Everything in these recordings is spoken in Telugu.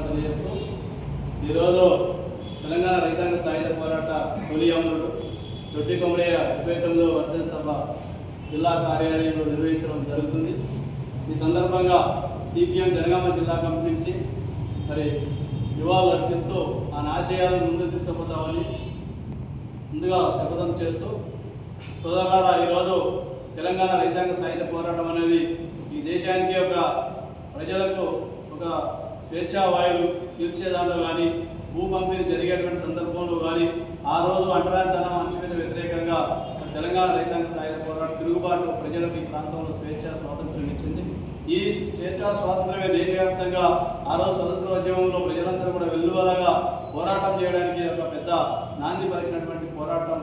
తెలియజేస్తూ ఈరోజు తెలంగాణ రైతాంగ సాయుధ పోరాట తొలి అమరుడు దొడ్డి కొమరయ్య డెబ్బై తొమ్మిదవ వర్ధన సభ జిల్లా కార్యాలయంలో నిర్వహించడం జరుగుతుంది. ఈ సందర్భంగా సిపిఎం జనగామ జిల్లా కమిటీ నుంచి మరి నివాళులు అర్పిస్తూ ఆ ఆశయాలను ముందు తీసుకుపోతామని ముందుగా శపథం చేస్తూ సోదరులారా ఈరోజు తెలంగాణ రైతాంగ సాయుధ పోరాటం అనేది ఈ దేశానికి ఒక ప్రజలకు ఒక స్వేచ్ఛా వాయువు పీల్చే దాంట్లో కానీ భూ పంపిణీ జరిగేటువంటి సందర్భంలో కానీ ఆ రోజు అంటరాంతనం అంశమైన వ్యతిరేకంగా తెలంగాణ రైతాంగ సాయుధ పోరాటం తిరుగుబాటు ప్రజలకు ఈ ప్రాంతంలో స్వేచ్ఛ స్వాతంత్రం ఇచ్చింది. ఈ స్వేచ్ఛా స్వాతంత్రమే దేశవ్యాప్తంగా ఆ రోజు స్వతంత్రోద్యమంలో ప్రజలందరూ కూడా వెల్లువలగా పోరాటం చేయడానికి ఒక పెద్ద నాంది పలికినటువంటి పోరాటం.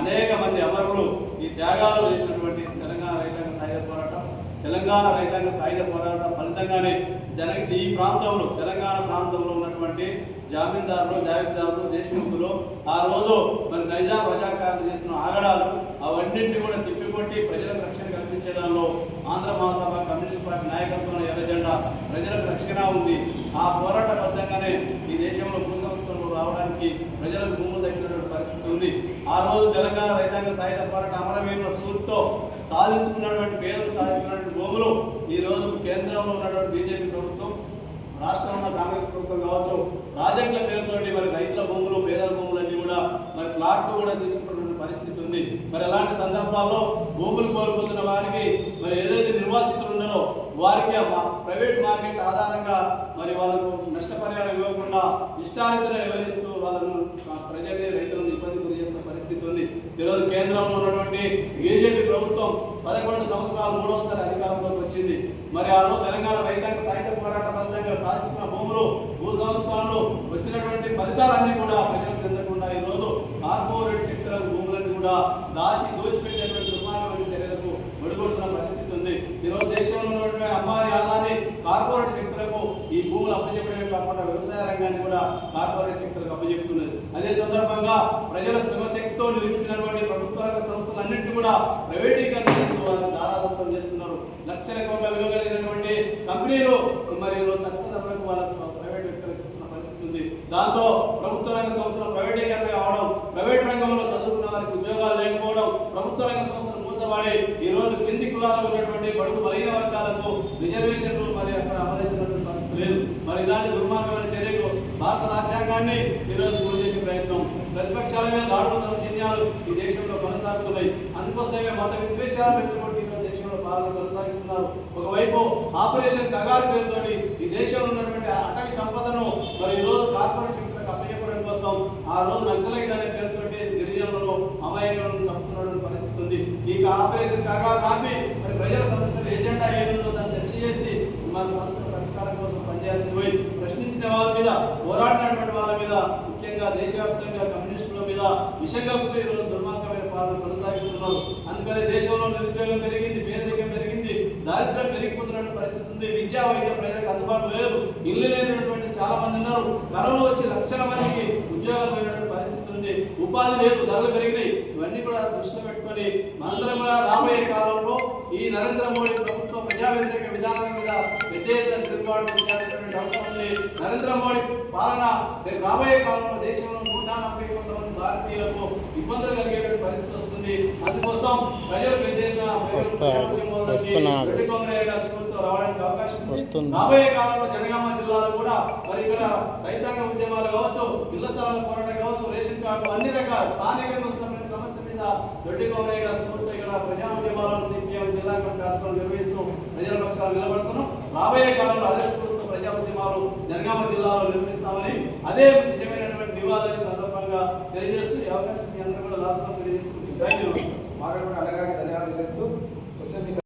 అనేక మంది అమరులు ఈ త్యాగాలు చేసినటువంటి తెలంగాణ రైతాంగ సాయుధ పోరాటం తెలంగాణ రైతాంగ సాయుధ పోరాటం ఫలితంగానే జన ఈ ప్రాంతంలో తెలంగాణ ప్రాంతంలో ఉన్నటువంటి జామీందారులు జాగీర్దారులు దేశముఖులు ఆ రోజు మరి నైజాం రజాకారులు చేసిన ఆగడాలు అవన్నింటినీ కూడా తిప్పికొట్టి ప్రజలకు రక్షణ కల్పించే దానిలో ఆంధ్ర మహాసభ కమ్యూనిస్ట్ పార్టీ నాయకత్వంలో ఎర్ర జెండా ప్రజలకు రక్షణ ఉంది. ఆ పోరాట బద్ధంగానే ఈ దేశంలో భూ సంస్కరణలు రావడానికి ప్రజలకు భూములు తగ్గినటువంటి పరిస్థితి ఉంది. ఆ రోజు తెలంగాణ రైతాంగ సాయుధ పోరాట అమరవీరుల స్ఫూర్తితో సాధించుకున్నటువంటి పేదలు సాధించుకున్నటువంటి భూములు ఈ రోజు కేంద్రంలో ఉన్నటువంటి బీజేపీ ప్రభుత్వం రాష్ట్రంలో ఉన్న కాంగ్రెస్ ప్రభుత్వం కావచ్చు ప్రాజెక్టుల పేరుతోటి మరి రైతుల భూములు పేదల భూములన్నీ కూడా మరి ప్లాట్లు కూడా తీసుకున్నటువంటి పరిస్థితి ఉంది. మరి అలాంటి సందర్భాల్లో భూములు కోల్పోతున్న వారికి మరి ఏదైతే నిర్వాసితులు ఉన్నారో వారికి ప్రైవేట్ మార్కెట్ ఆధారంగా మరి వాళ్ళకు నష్టపరిహారం ఇవ్వకుండా ఇష్టారీతిలో వివరిస్తూ వాళ్ళను ఆ ప్రజల్ని రైతులను ఇబ్బంది గురి చేసిన పరిస్థితి ఉంది ఈరోజు కేంద్రంలో ఉన్నటువంటి బీజేపీ ప్రభుత్వం పదకొండు సంవత్సరాలు మూడవసారి అధికారంలోకి వచ్చింది. మరి ఆ రోజు తెలంగాణ రైతాంగ సాయుధ పోరాట బద్దంగా సాధించుకున్న భూములు భూ సంస్కరణలు వచ్చినటువంటి ఫలితాలన్నీ కూడా ప్రజలకు చెందకుండా ఈ రోజు కార్పొరేట్ శక్తులకు భూములన్నీ కూడా దాచి దోచిపెట్టి దుర్మార్గమైన చర్యలకు ఒడిగొడుతున్న పరిస్థితి ఉంది ఈరోజు దేశంలో ఉన్నటువంటి అంబానీ ఆదాని కార్పొరేట్ శక్తులకు ఈ భూములు అప్పచెప్పడమే కాకుండా వ్యవసాయ రంగాన్ని కూడా కార్పొరేట్ శక్తులకు అప్పచెప్తున్నది. అదే సందర్భంగా ప్రజల శ్రమశక్తితో నిర్మించినటువంటి ప్రభుత్వ రంగ సంస్థలన్నింటినీ కూడా ప్రైవేటీకరణ చేస్తూ వారిని దారాదత్తం చేస్తున్నారు. లక్షల కోట్ల విలువ కలిగినటువంటి కంపెనీలు మరి తక్కువ ధరలకు వాళ్ళకు ప్రైవేట్ వ్యక్తులకు ఇస్తున్న పరిస్థితి ఉంది. దాంతో ప్రభుత్వ రంగ సంస్థలు ప్రైవేటీకరణ కావడం ప్రైవేట్ రంగంలో చదువుకున్న వారికి ఉద్యోగాలు లేకపోవడం ప్రభుత్వ రంగ సంస్థలు మూతపడి ఈ రోజు కింది కులాలు ఉన్నటువంటి బడుగు బలహీన వర్గాలకు రిజర్వేషన్లు మరి అక్కడ అమలవుతున్నటువంటి పరిస్థితి లేదు మరి ఇలాంటి దుర్మార్గమైన చర్యకు భారత రాజ్యాంగాన్ని ఈరోజు పూర్తి చేసే ప్రయత్నం. ప్రతిపక్షాల మీద దాడులు దౌర్జన్యాలు ఈ దేశంలో కొనసాగుతున్నాయి. అందుకోసమే మత విద్వేషాలు రెచ్చగొట్టి దేశంలో పాలన కొనసాగిస్తున్నారు. ఒకవైపు ఆపరేషన్ కగారు పేరుతోటి ఈ దేశంలో ఉన్నటువంటి అటవీ సంపదను మరి ఈ రోజు కార్పొరేట్ శక్తులకు అప్పచెప్పడం కోసం ఆ రోజు నక్సలైట్ అనే పేరుతోటి గిరిజనులను అమాయకులను చంపుతున్న పరిస్థితి ఉంది. ఈ ఆపరేషన్ కగారు ఆపి మరి ప్రజల సమస్యలు చేసిన వాళ్ళ మీద పోరాడినటువంటి వాళ్ళ మీద ముఖ్యంగా దేశవ్యాప్తంగా కమ్యూనిస్టుల మీద విషంగా ఈరోజు దుర్మార్గమైన పాలన కొనసాగిస్తున్నారు. అందుకని దేశంలో నిరుద్యోగం పెరిగింది పేదరికం పెరిగింది దారిద్ర్యం పెరిగిపోతున్న పరిస్థితి ఉంది. విద్యా వైద్యం ప్రజలకు అందుబాటులో లేదు. ఇల్లు లేనటువంటి చాలా మంది ఉన్నారు. కరోనా వచ్చి లక్షల మందికి ఉద్యోగాలు పోయినటువంటి ఉపాధి లేదు ధరలు పెరిగినాయి. ఇవన్నీ కూడా దృష్టిలో పెట్టుకొని మనందరం కూడా రాబోయే కాలంలో ఈ నరేంద్ర మోడీ ప్రభుత్వ ప్రజా వ్యతిరేక విధానాల మీద పెద్ద ఎత్తున తిరుగుబాటు చేయాల్సినటువంటి అవసరం ఉంది. నరేంద్ర మోడీ పాలన రాబోయే కాలంలో దేశంలో నూట నలభై కోట్ల మంది భారతీయులకు ఇబ్బందులు కలిగేటువంటి పరిస్థితి వస్తుంది. అందుకోసం ప్రజలు పెద్ద ఎత్తున రావడానికి అవకాశం ఉంది. రాబోయే కాలంలో జనగామ జిల్లాలో కూడా మరి ఇక్కడ రైతాంగ ఉద్యమాలు కావచ్చు ఇళ్ళ స్థలాల పోరాటం కావచ్చు రేషన్ కార్డు అన్ని రకాల స్థానికంగా వస్తున్న ప్రతి సమస్య మీద దొడ్డి కోమరయ్య గారి స్ఫూర్తితో ఇక్కడ ప్రజా ఉద్యమాలను సిపిఎం జిల్లా కమిటీ ఆధ్వర్యంలో నిర్వహిస్తూ ప్రజల పక్షాలు నిలబడుతున్నాం. రాబోయే కాలంలో అదే స్ఫూర్తితో ప్రజా ఉద్యమాలు జనగామ జిల్లాలో నిర్మిస్తామని అదే నిజమైనటువంటి నివాళులని సందర్భంగా తెలియజేస్తూ ఈ అవకాశం మీ అందరూ కూడా లాస్ట్ తెలియజేస్తూ థ్యాంక్ యూ మాట్లాడుకున్న అన్నగారికి ధన్యవాదాలు చేస్తూ వచ్చిన